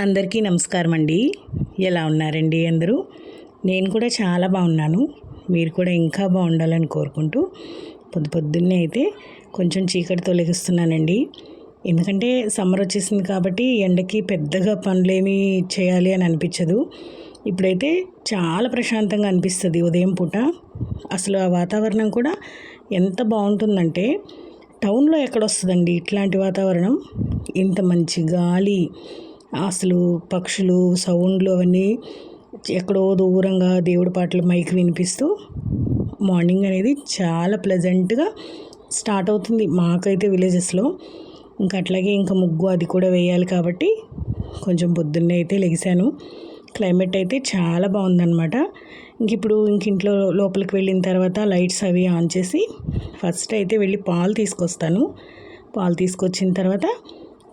అందరికీ నమస్కారం అండి ఎలా ఉన్నారండి అందరూ? నేను కూడా చాలా బాగున్నాను. మీరు కూడా ఇంకా బాగుండాలని కోరుకుంటూ పొద్దు పొద్దున్నే అయితే కొంచెం చీకటి తొలగిస్తున్నానండి ఎందుకంటే సమ్మర్ వచ్చేసింది కాబట్టి ఎండకి పెద్దగా పనులేమి చేయాలి అని అనిపించదు. ఇప్పుడైతే చాలా ప్రశాంతంగా అనిపిస్తుంది ఉదయం పూట. అసలు ఆ వాతావరణం కూడా ఎంత బాగుంటుందంటే టౌన్లో ఎక్కడొస్తుందండి ఇట్లాంటి వాతావరణం? ఇంత మంచి గాలి అసలు పక్షులు సౌండ్లు అవన్నీ ఎక్కడో దూరంగా దేవుడి పాటలు మైక్ వినిపిస్తూ మార్నింగ్ అనేది చాలా ప్లెజెంట్గా స్టార్ట్ అవుతుంది మాకైతే విలేజెస్లో. ఇంకా అట్లాగే ఇంకా ముగ్గు అది కూడా వేయాలి కాబట్టి కొంచెం పొద్దున్నే అయితే లెగిశాను. క్లైమేట్ అయితే చాలా బాగుందన్నమాట. ఇంక ఇప్పుడు ఇంక ఇంట్లో లోపలికి వెళ్ళిన తర్వాత లైట్స్ అవి ఆన్ చేసి ఫస్ట్ అయితే వెళ్ళి పాలు తీసుకొస్తాను. పాలు తీసుకొచ్చిన తర్వాత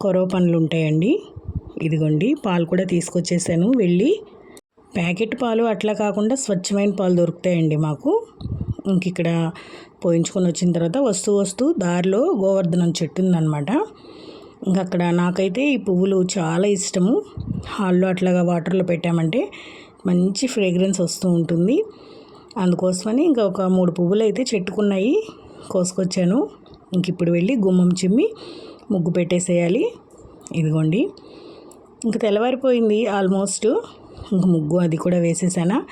కొరవ పనులు ఉంటాయండి. ఇదిగోండి పాలు కూడా తీసుకొచ్చేసాను. వెళ్ళి ప్యాకెట్ పాలు అట్లా కాకుండా స్వచ్ఛమైన పాలు దొరుకుతాయండి మాకు. ఇంక ఇక్కడ పోయించుకొని వచ్చిన తర్వాత వస్తూ వస్తూ దారిలో గోవర్ధనం చెట్టు ఉందన్నమాట. ఇంకా అక్కడ నాకైతే ఈ పువ్వులు చాలా ఇష్టము. హాల్లో అట్లాగా వాటర్లో పెట్టామంటే మంచి ఫ్రేగ్రెన్స్ వస్తూ ఉంటుంది. అందుకోసమని ఇంకా ఒక మూడు పువ్వులు అయితే చెట్టుకున్నాయి కోసుకొచ్చాను. ఇంక ఇప్పుడు వెళ్ళి గుమ్మం చిమ్మి ముగ్గు పెట్టేసేయాలి. ఇదిగోండి. ఇంక తెల్లవారిపోయింది ఆల్మోస్ట్. ఇంక ముగ్గు అది కూడా వేసేసానా.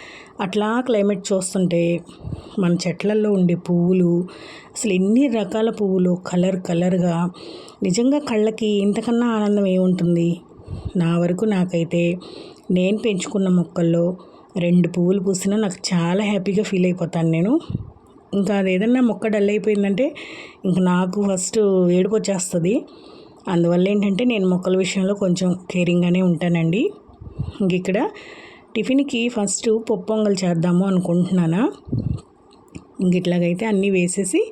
అట్లా క్లైమేట్ చూస్తుంటే మన చెట్లల్లో ఉండే పువ్వులు అసలు ఎన్ని రకాల పువ్వులు కలర్ కలర్గా. నిజంగా కళ్ళకి ఇంతకన్నా ఆనందం ఏముంటుంది? నా వరకు నాకైతే నేను పెంచుకున్న మొక్కల్లో రెండు పువ్వులు పూసినా నాకు చాలా హ్యాపీగా ఫీల్ అయిపోతాను నేను. ఇంకా అది ఏదన్నా మొక్క డల్ అయిపోయిందంటే ఇంక నాకు ఫస్ట్ ఏడుపు వచ్చేస్తుంది అందువల్ల ఏంటంటే నేను మొక్కల విషయంలో కొంచెం కేరింగ్గానే ఉంటానండి. ఇంక ఇక్కడ టిఫిన్కి ఫస్ట్ పప్పు పొంగల్ చేద్దాము అనుకుంటున్నానా? ఇంక ఇట్లాగైతే అన్నీ వేసేసి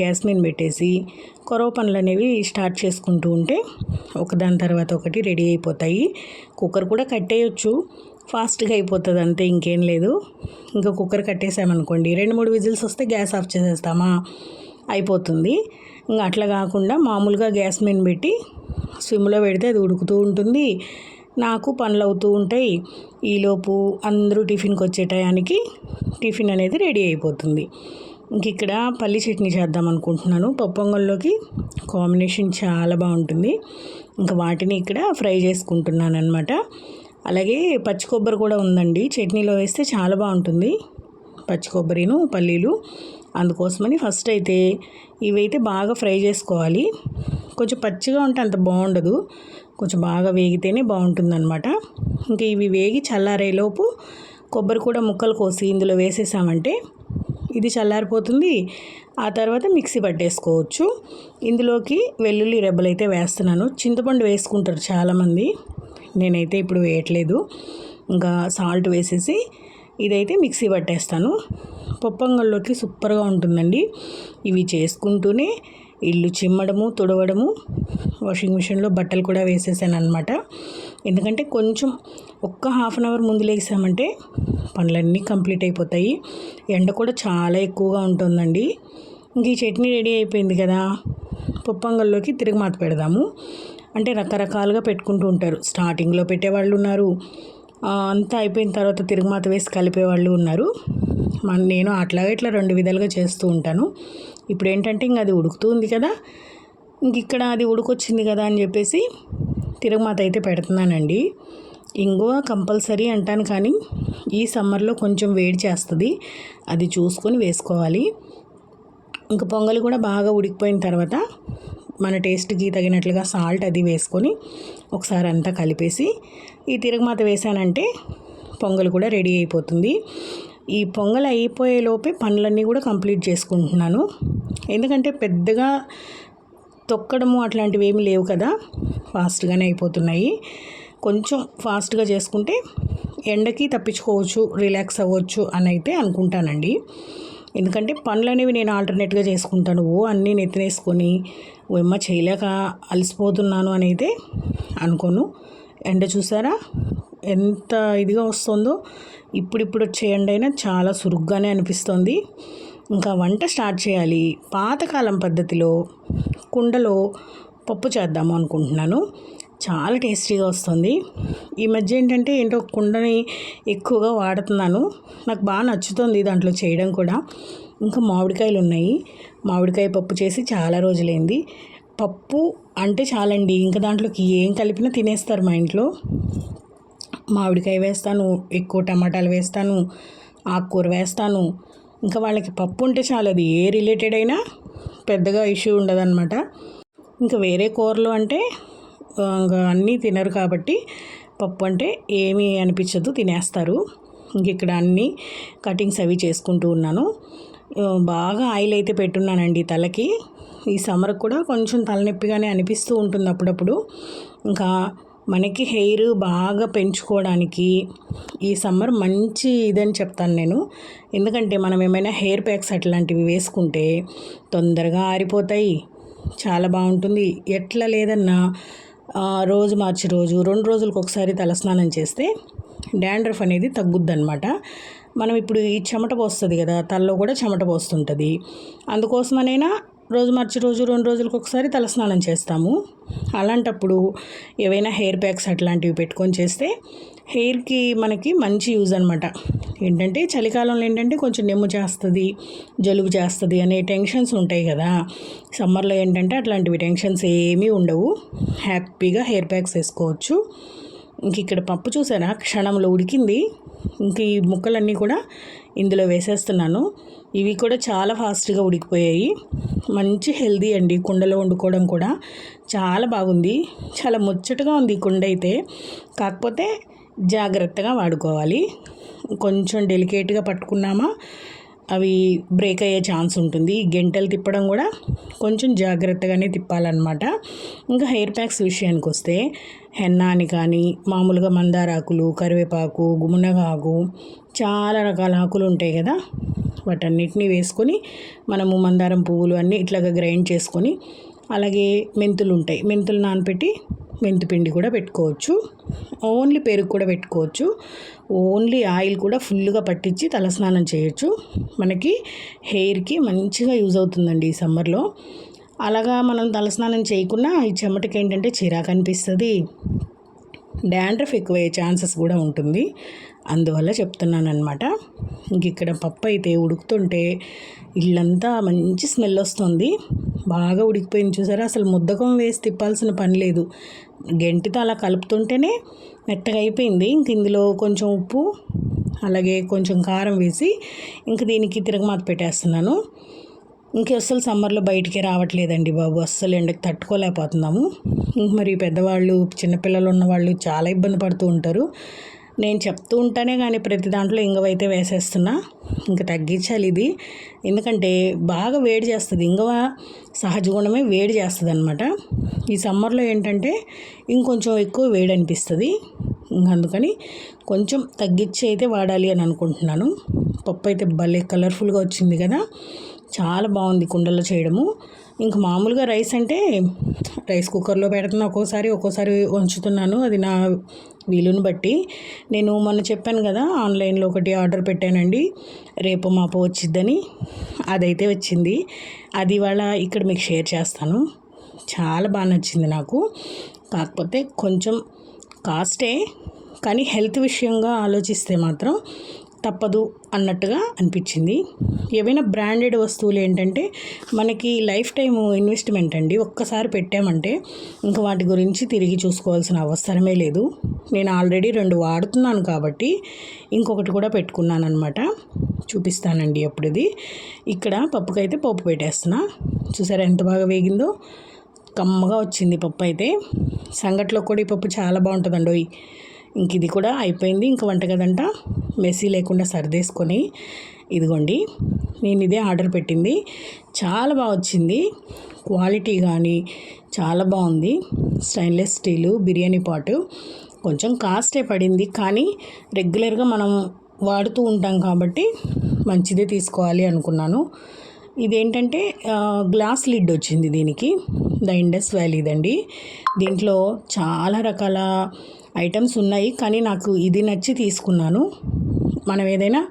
గ్యాస్ మీద పెట్టేసి కొరవ పనులు అనేవి స్టార్ట్ చేసుకుంటూ ఉంటే ఒకదాని తర్వాత ఒకటి రెడీ అయిపోతాయి. కుక్కర్ కూడా కట్టేయచ్చు. ఫాస్ట్గా అయిపోతుంది అంతే ఇంకేం లేదు. ఇంకా కుక్కర్ కట్టేసామనుకోండి రెండు మూడు విజిల్స్ వస్తే గ్యాస్ ఆఫ్ చేసేస్తామా? అయిపోతుంది. ఇంకా అట్లా కాకుండా మామూలుగా గ్యాస్ మీద పెట్టి స్విమ్లో పెడితే అది ఉడుకుతూ ఉంటుంది. నాకు పనులు అవుతూ ఉంటాయి. ఈలోపు అందరూ టిఫిన్కి వచ్చే టయానికి టిఫిన్ అనేది రెడీ అయిపోతుంది. ఇంక ఇక్కడ పల్లి చట్నీ చేద్దాం అనుకుంటున్నాను. పప్పొంగల్లోకి కాంబినేషన్ చాలా బాగుంటుంది. ఇంకా వాటిని ఇక్కడ ఫ్రై చేసుకుంటున్నాను అనమాట అలాగే పచ్చి కొబ్బరి కూడా ఉందండి. చట్నీలో వేస్తే చాలా బాగుంటుంది. పచ్చి కొబ్బరిను పల్లీలు అందుకోసమని ఫస్ట్ అయితే ఇవైతే బాగా ఫ్రై చేసుకోవాలి. కొంచెం పచ్చిగా ఉంటే అంత బాగుండదు. కొంచెం బాగా వేగితేనే బాగుంటుందన్నమాట. ఇంకా ఇవి వేగి చల్లారేలోపు కొబ్బరి కూడా ముక్కలు కోసి ఇందులో వేసేసామంటే ఇది చల్లారిపోతుంది. ఆ తర్వాత మిక్సీ పట్టేసుకోవచ్చు. ఇందులోకి వెల్లుల్లి రెబ్బలు అయితే వేస్తున్నాను. చింతపండు వేసుకుంటారు చాలామంది. నేనైతే ఇప్పుడు వేయట్లేదు. ఇంకా సాల్ట్ వేసేసి ఇదైతే మిక్సీ పట్టేస్తాను. పొప్పంగల్లోకి సూపర్గా ఉంటుందండి. ఇవి చేసుకుంటూనే ఇల్లు చిమ్మడము తుడవడము వాషింగ్ మిషన్లో బట్టలు కూడా వేసేసాను అనమాట ఎందుకంటే కొంచెం ఒక్క హాఫ్ అన్ అవర్ ముందు లేసామంటే పనులన్నీ కంప్లీట్ అయిపోతాయి. ఎండ కూడా చాలా ఎక్కువగా ఉంటుందండి. ఇంక ఈ చట్నీ రెడీ అయిపోయింది కదా. పొప్పంగల్లోకి మాత పెడదాము. అంటే రకరకాలుగా పెట్టుకుంటూ ఉంటారు. స్టార్టింగ్లో పెట్టేవాళ్ళు ఉన్నారు. అంతా అయిపోయిన తర్వాత తిరుగుమాత వేసి కలిపే వాళ్ళు ఉన్నారు. మన నేను అట్లాగే ఇట్లా రెండు విధాలుగా చేస్తూ ఉంటాను. ఇప్పుడు ఏంటంటే ఇంక అది ఉడుకుతూ ఉంది కదా. ఇంక ఇక్కడ అది ఉడుకొచ్చింది కదా అని చెప్పేసి తిరుగుమాత అయితే పెడుతున్నానండి. ఇంగువ కంపల్సరీ అంటాను కానీ ఈ సమ్మర్లో కొంచెం వేడి చేస్తుంది. అది చూసుకొని వేసుకోవాలి. ఇంకా పొంగల్ కూడా బాగా ఉడికిపోయిన తర్వాత మన టేస్ట్కి తగినట్లుగా సాల్ట్ అది వేసుకొని ఒకసారి అంతా కలిపేసి ఈ తిరగమాత వేసానంటే పొంగల్ కూడా రెడీ అయిపోతుంది. ఈ పొంగల్ అయిపోయేలోపే పనులన్నీ కూడా కంప్లీట్ చేసుకుంటున్నాను. ఎందుకంటే పెద్దగా తొక్కడము అట్లాంటివి ఏమి లేవు కదా ఫాస్ట్గానే అయిపోతున్నాయి. కొంచెం ఫాస్ట్గా చేసుకుంటే ఎండకి తప్పించుకోవచ్చు రిలాక్స్ అవ్వచ్చు అని అయితే అనుకుంటానండి. ఎందుకంటే పనులు అనేవి నేను ఆల్టర్నేట్గా చేసుకుంటాను. ఓ అన్నీ నెత్తినేసుకొని ఓ చేయలేక అలసిపోతున్నాను అని అయితే అనుకోను. ఎండ చూసారా? ఎంత ఇదిగా వస్తుందో ఇప్పుడిప్పుడు వచ్చే ఎండ అయినా చాలా సురుగ్గానే అనిపిస్తుంది. ఇంకా వంట స్టార్ట్ చేయాలి. పాతకాలం పద్ధతిలో కుండలో పప్పు చేద్దాము అనుకుంటున్నాను. చాలా టేస్టీగా వస్తుంది. ఈ మధ్య ఏంటంటే ఏంటో కుండని ఎక్కువగా వాడుతున్నాను. నాకు బాగా నచ్చుతుంది దాంట్లో చేయడం కూడా. ఇంకా మామిడికాయలు ఉన్నాయి. మామిడికాయ పప్పు చేసి చాలా రోజులైంది. పప్పు అంటే చాలండి. ఇంకా దాంట్లోకి ఏం కలిపినా తినేస్తారు మా ఇంట్లో. మామిడికాయ వేస్తాను ఎక్కువ టమాటాలు వేస్తాను ఆకుకూర వేస్తాను. ఇంకా వాళ్ళకి పప్పు ఉంటే చాలు. అది ఏ రిలేటెడ్ అయినా పెద్దగా ఇష్యూ ఉండదన్నమాట. ఇంకా వేరే కూరలు అంటే అన్నీ తినరు కాబట్టి పప్పు అంటే ఏమీ అనిపించదు తినేస్తారు. ఇంక ఇక్కడ అన్నీ కటింగ్స్ అవి చేసుకుంటూ ఉన్నాను. బాగా ఆయిల్ అయితే పెట్టున్నానండి తలకి. ఈ సమ్మర్ కూడా కొంచెం తలనొప్పిగానే అనిపిస్తూ ఉంటుంది అప్పుడప్పుడు. ఇంకా మనకి హెయిర్ బాగా పెంచుకోవడానికి ఈ సమ్మర్ మంచి ఇదని చెప్తాను నేను. ఎందుకంటే మనం ఏమైనా హెయిర్ ప్యాక్స్ అట్లాంటివి వేసుకుంటే తొందరగా ఆరిపోతాయి చాలా బాగుంటుంది. ఎట్లా లేదన్నా రోజు మార్చి రోజు రెండు రోజులకు ఒకసారి తలస్నానం చేస్తే డాండ్రఫ్ అనేది తగ్గుద్దనమాట మనం ఇప్పుడు ఈ చెమట పోస్తుంది కదా తలలో కూడా చెమట పోస్తుంటుంది. అందుకోసమనైనా రోజు మార్చి రోజు రెండు రోజులకు ఒకసారి తలస్నానం చేస్తాము. అలాంటప్పుడు ఏవైనా హెయిర్ ప్యాక్స్ అట్లాంటివి పెట్టుకొని చేస్తే హెయిర్కి మనకి మంచి యూజ్ అనమాట ఏంటంటే చలికాలంలో ఏంటంటే కొంచెం నెమ్ము చేస్తుంది జలుబు చేస్తుంది అనే టెన్షన్స్ ఉంటాయి కదా. సమ్మర్లో ఏంటంటే అట్లాంటివి టెన్షన్స్ ఏమీ ఉండవు. హ్యాపీగా హెయిర్ ప్యాక్స్ వేసుకోవచ్చు. ఇంక ఇక్కడ పప్పు చూసారా? క్షణంలో ఉడికింది. ఇంక ఈ ముక్కలన్నీ కూడా ఇందులో వేసేస్తున్నాను. ఇవి కూడా చాలా ఫాస్ట్గా ఉడికిపోయాయి. మంచి హెల్దీ అండి కుండలో వండుకోవడం కూడా. చాలా బాగుంది. చాలా ముచ్చటగా ఉంది ఈ కుండ అయితే కాకపోతే జాగ్రత్తగా వాడుకోవాలి. కొంచెం డెలికేట్గా పట్టుకున్నామా అవి బ్రేక్ అయ్యే ఛాన్స్ ఉంటుంది. గెంటలు తిప్పడం కూడా కొంచెం జాగ్రత్తగానే తిప్పాలన్నమాట. ఇంకా హెయిర్ ప్యాక్స్ విషయానికి వస్తే హెన్నా అని కానీ మామూలుగా మందారాకులు కరివేపాకు గుమ్మనగాకు చాలా రకాల ఆకులు ఉంటాయి కదా. వాటన్నిటిని వేసుకొని మనము మందారం పువ్వులు అన్నీ ఇట్లాగా గ్రైండ్ చేసుకొని అలాగే మెంతులు ఉంటాయి. మెంతులు నానపెట్టి మెంతిపిండి కూడా పెట్టుకోవచ్చు. ఓన్లీ పెరుగు కూడా పెట్టుకోవచ్చు. ఓన్లీ ఆయిల్ కూడా ఫుల్గా పట్టించి తలస్నానం చేయొచ్చు. మనకి హెయిర్కి మంచిగా యూజ్ అవుతుందండి ఈ సమ్మర్లో. అలాగా మనం తలస్నానం చేయకుండా ఈ చెమటకి ఏంటంటే చిరాకు అనిపిస్తుంది డాండ్రఫ్ ఎక్కువయ్యే ఛాన్సెస్ కూడా ఉంటుంది. అందువల్ల చెప్తున్నాను అనమాట ఇంక ఇక్కడ పప్పు అయితే ఉడుకుతుంటే ఇల్లంతా మంచి స్మెల్ వస్తుంది. బాగా ఉడికిపోయింది చూసారా? అసలు ముద్దకం వేసి తిప్పాల్సిన పని లేదు. గెంటితో అలా కలుపుతుంటేనే మెత్తగా అయిపోయింది. ఇంక ఇందులో కొంచెం ఉప్పు అలాగే కొంచెం కారం వేసి ఇంక దీనికి తిరగమాత పెట్టేస్తున్నాను. ఇంక అస్సలు సమ్మర్లో బయటికి రావట్లేదండి బాబు. అస్సలు ఎండకి తట్టుకోలేకపోతున్నాము. మరి పెద్దవాళ్ళు చిన్నపిల్లలు ఉన్నవాళ్ళు చాలా ఇబ్బంది పడుతూ ఉంటారు. నేను చెప్తూ ఉంటానే కానీ ప్రతి దాంట్లో ఇంగవైతే వేసేస్తున్నా. ఇంకా తగ్గించాలి ఇది. ఎందుకంటే బాగా వేడి చేస్తుంది. ఇంగవ సహజ గుణమే వేడి చేస్తుంది అనమాట ఈ సమ్మర్లో ఏంటంటే ఇంకొంచెం ఎక్కువ వేడి అనిపిస్తుంది అందుకని కొంచెం తగ్గించి అయితే వాడాలి అని అనుకుంటున్నాను. పప్పు అయితే భలే కలర్ఫుల్గా వచ్చింది కదా. చాలా బాగుంది కుండలో చేయడము. ఇంక మామూలుగా రైస్ అంటే రైస్ కుక్కర్లో పెడుతున్నా ఒక్కోసారి ఒక్కోసారి ఉంచుతున్నాను అది నా వీలుని బట్టి. నేను మొన్న చెప్పాను కదా ఆన్లైన్లో ఒకటి ఆర్డర్ పెట్టానండి. రేపు మాపు వచ్చిద్దని అదైతే వచ్చింది. అది ఇవాళ ఇక్కడ మీకు షేర్ చేస్తాను. చాలా బాగా నచ్చింది నాకు. కాకపోతే కొంచెం కాస్టే కానీ హెల్త్ విషయంగా ఆలోచిస్తే మాత్రం తప్పదు అన్నట్టుగా అనిపించింది. ఏవైనా బ్రాండెడ్ వస్తువులు ఏంటంటే మనకి లైఫ్ టైం ఇన్వెస్ట్మెంట్ అండి. ఒక్కసారి పెట్టామంటే ఇంకా వాటి గురించి తిరిగి చూసుకోవాల్సిన అవసరమే లేదు. నేను ఆల్రెడీ రెండు వాడుతున్నాను కాబట్టి ఇంకొకటి కూడా పెట్టుకున్నాను అనమాట చూపిస్తానండి అప్పుడు ఇది ఇక్కడ పప్పుకైతే పప్పు పెట్టేస్తున్నా. చూసారా ఎంత బాగా వేగిందో? కమ్మగా వచ్చింది పప్పు అయితే సంగట్లో కూడా ఈ పప్పు చాలా బాగుంటుందండి ఇంక ఇది కూడా అయిపోయింది. ఇంక వంటగదంట మెస్సీ లేకుండా సర్దేసుకొని ఇదిగోండి నేను ఇదే ఆర్డర్ పెట్టింది. చాలా బాగా వచ్చింది. క్వాలిటీ కానీ చాలా బాగుంది. స్టెయిన్లెస్ స్టీలు బిర్యానీ పాటు. కొంచెం కాస్టే పడింది కానీ రెగ్యులర్గా మనం వాడుతూ ఉంటాం కాబట్టి మంచిదే తీసుకోవాలి అనుకున్నాను. ఇదేంటంటే గ్లాస్ లిడ్ వచ్చింది దీనికి. ద ఇండస్ వ్యాలీదండి. దీంట్లో చాలా రకాల ఐటమ్స్ ఉన్నాయి కానీ నాకు ఇది నచ్చి తీసుకున్నాను. మనం ఏదైనా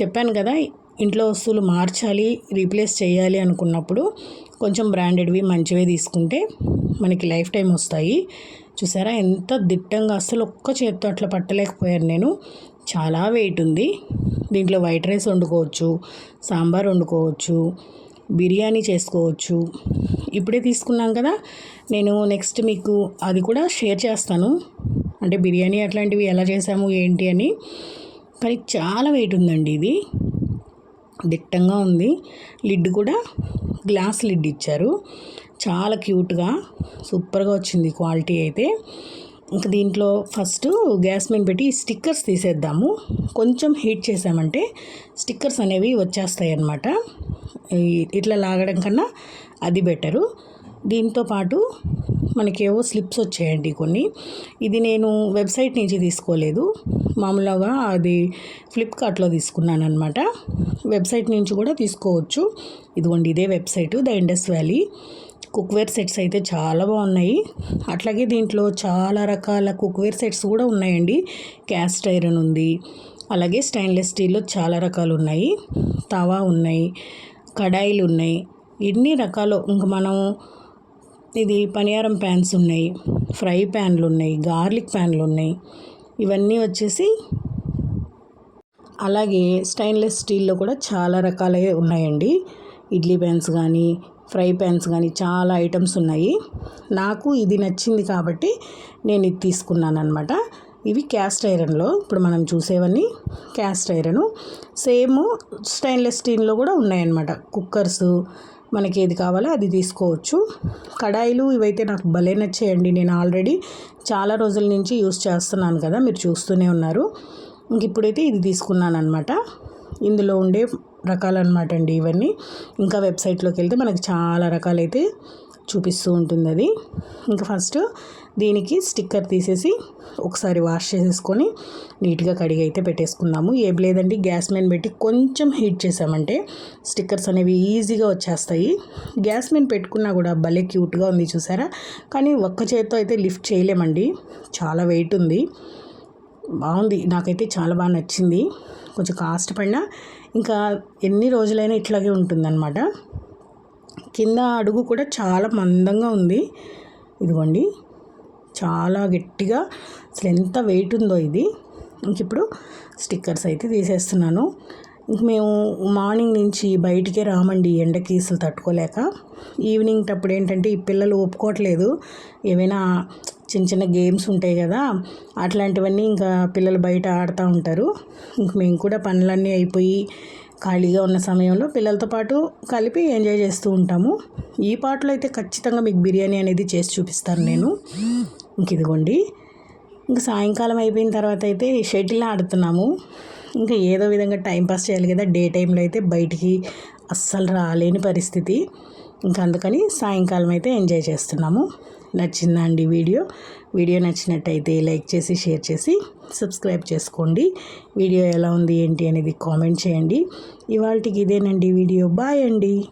చెప్పాను కదా ఇంట్లో వస్తువులు మార్చాలి రీప్లేస్ చేయాలి అనుకున్నప్పుడు కొంచెం బ్రాండెడ్వి మంచివే తీసుకుంటే మనకి లైఫ్ టైం వస్తాయి. చూసారా ఎంత దిట్టంగా అసలు ఒక్క చేత్తో అట్లా పట్టలేకపోయాను నేను. చాలా వెయిట్ ఉంది. దీంట్లో వైట్ రైస్ వండుకోవచ్చు సాంబార్ వండుకోవచ్చు బిర్యానీ చేసుకోవచ్చు. ఇప్పుడే తీసుకున్నాం కదా నేను నెక్స్ట్ మీకు అది కూడా షేర్ చేస్తాను. అంటే బిర్యానీ అట్లాంటివి ఎలా చేసాము ఏంటి అని. కానీ చాలా వెయిట్ ఉందండి ఇది. దిట్టంగా ఉంది. లిడ్ కూడా గ్లాస్ లిడ్ ఇచ్చారు. చాలా క్యూట్గా సూపర్గా వచ్చింది క్వాలిటీ అయితే. ఇంకా దీంట్లో ఫస్ట్ గ్యాస్ మీద పెట్టి స్టిక్కర్స్ తీసేద్దాము. కొంచెం హీట్ చేసామంటే స్టిక్కర్స్ అనేవి వచ్చేస్తాయి అన్నమాట ఇట్లా లాగడం కన్నా అది బెటరు. దీంతో పాటు మనకేవో స్లిప్స్ వచ్చాయండి కొన్ని. ఇది నేను వెబ్సైట్ నుంచి తీసుకోలేదు. మామూలుగా అది ఫ్లిప్కార్ట్లో తీసుకున్నాను అనమాట వెబ్సైట్ నుంచి కూడా తీసుకోవచ్చు. ఇదిగోండి ఇదే website the Indus Valley cookware sets అయితే చాలా బాగున్నాయి. అట్లాగే దీంట్లో చాలా రకాల కుక్వేర్ సెట్స్ కూడా ఉన్నాయండి. క్యాస్ట్ ఐరన్ ఉంది. అలాగే స్టెయిన్లెస్ స్టీల్లో చాలా రకాలు ఉన్నాయి. తవా ఉన్నాయి. కడాయిలు ఉన్నాయి. ఎన్ని రకాలు? ఇంక మనం ఇది పనియారం ప్యాన్స్ ఉన్నాయి ఫ్రై ప్యాన్లు ఉన్నాయి గార్లిక్ ప్యాన్లు ఉన్నాయి. ఇవన్నీ వచ్చేసి అలాగే స్టెయిన్లెస్ స్టీల్లో కూడా చాలా రకాలే ఉన్నాయండి. ఇడ్లీ ప్యాన్స్ కానీ ఫ్రై ప్యాన్స్ కానీ చాలా ఐటమ్స్ ఉన్నాయి. నాకు ఇది నచ్చింది కాబట్టి నేను ఇది తీసుకున్నాను అనమాట ఇవి క్యాస్ట్ ఐరన్లో ఇప్పుడు మనం చూసేవన్నీ క్యాస్ట్ ఐరన్. సేమ్ స్టెయిన్లెస్ స్టీల్లో కూడా ఉన్నాయన్నమాట. కుక్కర్స్ మనకి ఏది కావాలో అది తీసుకోవచ్చు. కడాయిలు ఇవైతే నాకు భలే నచ్చాయండి. నేను ఆల్రెడీ చాలా రోజుల నుంచి యూస్ చేస్తున్నాను కదా మీరు చూస్తూనే ఉన్నారు. ఇంక ఇప్పుడైతే ఇది తీసుకున్నాను అనమాట ఇందులో ఉండే రకాలన్నమాట అండి ఇవన్నీ. ఇంకా వెబ్సైట్లోకి వెళ్తే మనకి చాలా రకాలైతే చూపిస్తూ ఉంటుంది అది. ఇంకా ఫస్ట్ దీనికి స్టిక్కర్ తీసేసి ఒకసారి వాష్ చేసేసుకొని నీట్గా కడిగి అయితే పెట్టేసుకుందాము. ఏం లేదండి గ్యాస్ మెయిన్ పెట్టి కొంచెం హీట్ చేసామంటే స్టిక్కర్స్ అనేవి ఈజీగా వచ్చేస్తాయి. గ్యాస్ మెయిన్ పెట్టుకున్నా కూడా భలే క్యూట్గా ఉంది చూసారా? కానీ ఒక్క చేత్తో అయితే లిఫ్ట్ చేయలేమండి. చాలా వెయిట్ ఉంది. బాగుంది. నాకైతే చాలా బాగా నచ్చింది. కొంచెం కాస్ట్ పడినా ఇంకా ఎన్ని రోజులైనా ఇట్లాగే ఉంటుందన్నమాట. కింద అడుగు కూడా చాలా మందంగా ఉంది. ఇదిగోండి. చాలా గట్టిగా. అసలు ఎంత వెయిట్ ఉందో ఇది. ఇంక ఇప్పుడు స్టిక్కర్స్ అయితే తీసేస్తున్నాను. ఇంక మేము మార్నింగ్ నుంచి బయటికే రామండి ఎండకి అసలు తట్టుకోలేక. ఈవినింగ్ అప్పుడు ఏంటంటే ఈ పిల్లలు ఒప్పుకోవట్లేదు. ఏమైనా చిన్న చిన్న గేమ్స్ ఉంటాయి కదా అట్లాంటివన్నీ ఇంకా పిల్లలు బయట ఆడుతూ ఉంటారు. ఇంక మేము కూడా పనులన్నీ అయిపోయి ఖాళీగా ఉన్న సమయంలో పిల్లలతో పాటు కలిపి ఎంజాయ్ చేస్తూ ఉంటాము. ఈ పాటలో అయితే ఖచ్చితంగా మీకు బిర్యానీ అనేది చేసి చూపిస్తాను నేను. ఇంక ఇదిగోండి. ఇంకా సాయంకాలం అయిపోయిన తర్వాత అయితే షటిల్ ఆడుతున్నాము. ఇంకా ఏదో విధంగా టైంపాస్ చేయాలి కదా డే టైంలో అయితే బయటికి అస్సలు రాలేని పరిస్థితి. ఇంకా అందుకని సాయంకాలం అయితే ఎంజాయ్ చేస్తున్నాము. నచ్చిందా అండి వీడియో. వీడియో నచ్చినట్టయితే లైక్ చేసి షేర్ చేసి సబ్స్క్రైబ్ చేసుకోండి. వీడియో ఎలా ఉంది ఏంటి అనేది కామెంట్ చేయండి. ఇవాళకి ఇదేనండి వీడియో. బాయ్ అండి.